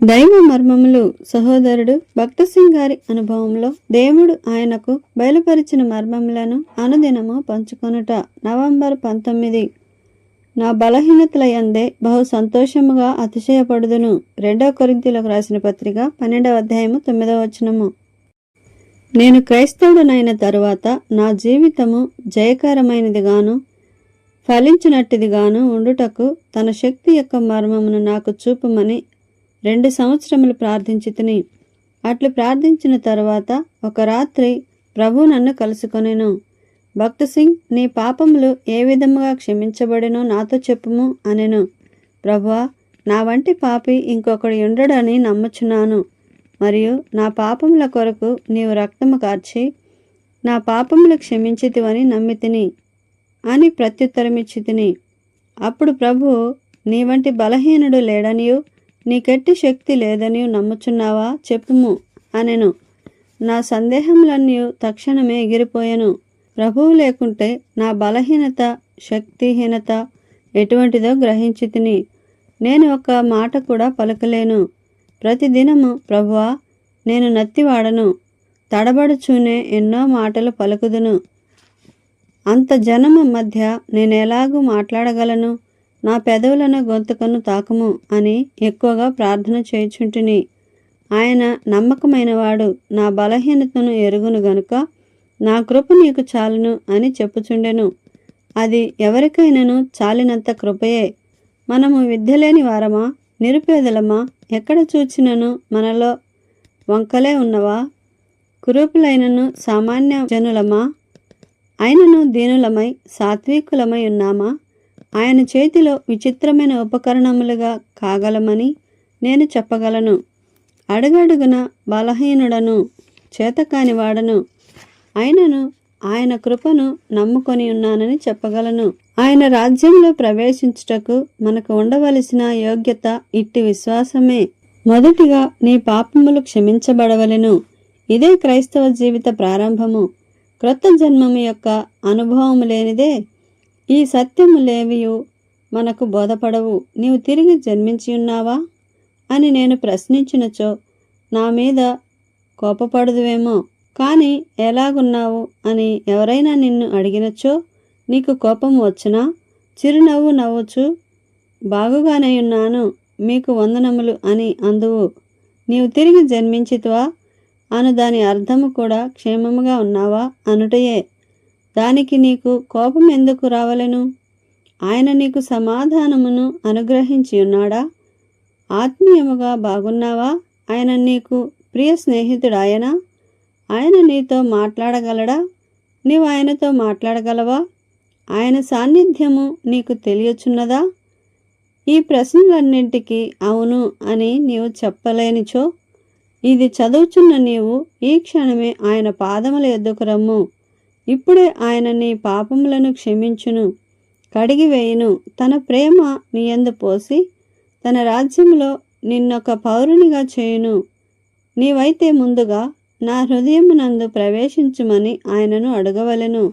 దైవ మర్మములు సహోదరుడు భక్త సింగ్ గారి అనుభవంలో దేవుడు ఆయనకు బయలుపరిచిన మర్మములను అనుదినము పంచుకొనుట. నవంబర్ పంతొమ్మిది. నా బలహీనతల యందే బహు సంతోషముగా అతిశయపడుదును. రెండవ కొరింతీలకు రాసిన పత్రిక పన్నెండవ అధ్యాయము తొమ్మిదవ వచనము. నేను క్రైస్తవుడనైన తరువాత నా జీవితము జయకరమైనదిగాను ఫలించినట్టిదిగాను ఉండుటకు తన శక్తి యొక్క మర్మమును నాకు చూపమని రెండు సంవత్సరములు ప్రార్థించితిని. అట్లు ప్రార్థించిన తరువాత ఒక రాత్రి ప్రభు నన్ను కలుసుకొనెను. భక్త సింగ్ నీ పాపములు ఏ విధముగా క్షమించబడినో నాతో చెప్పుము అనెను. ప్రభువా నా వంటి పాపి ఇంకొకడు ఉండడని నమ్ముచున్నాను. మరియు నా పాపముల కొరకు నీవు రక్తము కార్చి నా పాపములు క్షమించితివని నమ్మితిని అని ప్రత్యుత్తరమిచ్చితిని. అప్పుడు ప్రభు నీ వంటి బలహీనుడు లేడనియు నీకెట్టి శక్తి లేదని నమ్ముచున్నావా? చెప్పుము అనెను. నా సందేహములన్నీ తక్షణమే ఎగిరిపోయాను. ప్రభువు లేకుంటే నా బలహీనత శక్తిహీనత ఎటువంటిదో గ్రహించి తిని నేను ఒక మాట కూడా పలకలేను. ప్రతిదినము ప్రభువా నేను నత్తివాడను. తడబడుచూనే ఎన్నో మాటలు పలుకుదును. అంత జనము మధ్య నేను ఎలాగూ మాట్లాడగలను? నా పెదవులను గొంతుకను తాకము అని ఎక్కువగా ప్రార్థన చేయుచుంటిని. ఆయన నమ్మకమైనవాడు నా బలహీనతను ఎరుగును గనుక నా కృప నీకు చాలును అని చెప్పుచుండెను. అది ఎవరికైనాను చాలినంత కృపయే. మనము విద్యలేని వారమా? నిరుపేదలమా? ఎక్కడ చూచినను మనలో? వంకలే ఉన్నవా? కురూపులైనను సామాన్య జనులమా? అయినను దీనులమై సాత్వికులమై ఉన్నామా? ఆయన చేతిలో విచిత్రమైన ఉపకరణములుగా కాగలమని నేను చెప్పగలను. అడుగడుగున బలహీనుడను చేతకాని వాడను అయినను ఆయన కృపను నమ్ముకొని ఉన్నానని చెప్పగలను. ఆయన రాజ్యంలో ప్రవేశించుటకు మనకు ఉండవలసిన యోగ్యత ఇట్టి విశ్వాసమే. మొదటిగా నీ పాపములు క్షమించబడవలెను. ఇదే క్రైస్తవ జీవిత ప్రారంభము. క్రొత్త జన్మము యొక్క అనుభవము లేనిదే ఈ సత్యము లేవియు మనకు బోధపడవు. నీవు తిరిగి జన్మించి ఉన్నావా? అని నేను ప్రశ్నించినచో నా మీద కోపపడదువేమో. కానీ ఎలాగున్నావు అని ఎవరైనా నిన్ను అడిగినచో నీకు కోపం వచ్చినా? చిరునవ్వు నవ్వుచు బాగుగానే ఉన్నాను మీకు వందనములు అని అందువు. నీవు తిరిగి జన్మించితివా? అను దాని అర్థము కూడా క్షేమముగా ఉన్నావా? అనుటయే. దానికి నీకు కోపం ఎందుకు రావలను? ఆయన నీకు సమాధానమును అనుగ్రహించి ఉన్నాడా? ఆత్మీయముగా బాగున్నావా? ఆయన నీకు ప్రియ స్నేహితుడాయనా? ఆయన నీతో మాట్లాడగలడా? నీవు ఆయనతో మాట్లాడగలవా? ఆయన సాన్నిధ్యము నీకు తెలియచున్నదా? ఈ ప్రశ్నలన్నింటికి అవును అని నీవు చెప్పలేనిచో ఇది చదువుచున్న నీవు ఈ క్షణమే ఆయన పాదముల ఎద్దుకు రమ్ము. ఇప్పుడే ఆయన నీ పాపములను క్షమించును కడిగివేయును తన ప్రేమ నీ పోసి తన రాజ్యంలో నిన్నొక పౌరునిగా చేయును. నీవైతే ముందుగా నా హృదయమునందు ప్రవేశించుమని ఆయనను అడగవలెను.